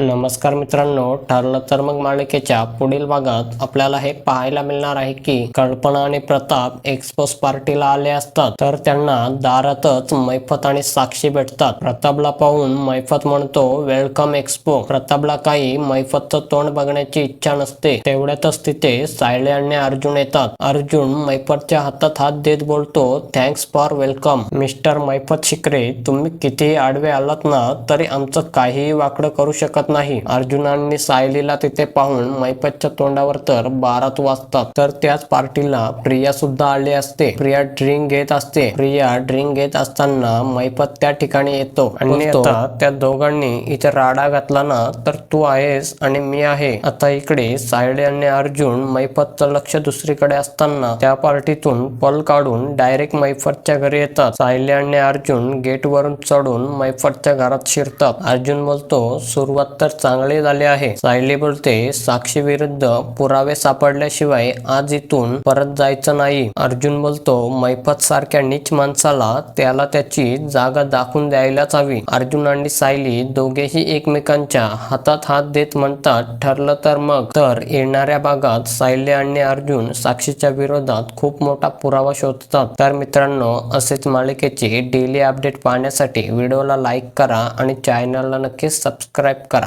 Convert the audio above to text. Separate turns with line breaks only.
नमस्कार मित्रांनो ठरलं तर मग मालिकेच्या पुढील भागात आपल्याला हे पाहायला मिळणार आहे की कल्पना आणि प्रताप एक्सपोस पार्टीला आले असतात तर त्यांना दारातच मैफत आणि साक्षी भेटतात. प्रतापला पाहून मैफत म्हणतो वेलकम एक्सपो. प्रतापला काही मैफतचं तोंड बघण्याची इच्छा नसते. तेवढ्यातच तिथे सायले आणि अर्जुन येतात. अर्जुन मैफतच्या हातात हात देत बोलतो thanks for welcome. Mister मैफत Shikre तुम्ही कितीही आडवे आलात ना तरी आमचं काहीही वाकडं करू शकत नाही. अर्जुनांनी सायलीला तिथे पाहून मैफतच्या तोंडावर तर बारात वाजतात. तर त्याच पार्टीला प्रिया सुद्धा आली असते. प्रिया ड्रिंक घेत असते. प्रिया ड्रिंक घेत असताना मैफत त्या ठिकाणी येतो. आणि आता त्या दोघांनी इथे राडा घातला ना तर तू आहेस आणि मी आहे. आता इकडे सायले आणि अर्जुन मैफतचं लक्ष दुसरीकडे असताना त्या पार्टीतून पल काढून डायरेक्ट मैफतच्या घरी येतात. सायले आणि अर्जुन गेट वरून चढून मैफतच्या घरात शिरतात. अर्जुन बोलतो सुरुवात तर चांगले झाले आहे. सायली बोलते साक्षी विरुद्ध पुरावे सापडल्याशिवाय आज इथून परत जायचं नाही. अर्जुन बोलतो मैफत सारख्या नीच माणसाला त्याला त्याची जागा दाखवून द्यायलाच हवी. अर्जुन आणि सायली दोघेही एकमेकांच्या हातात हात देत म्हणतात ठरलं तर मग. तर येणाऱ्या भागात सायली आणि अर्जुन साक्षीच्या विरोधात खूप मोठा पुरावा शोधतात. तर मित्रांनो असेच मालिकेचे डेली अपडेट पाहण्यासाठी व्हिडिओला लाईक करा आणि चॅनलला नक्कीच सबस्क्राईब करा.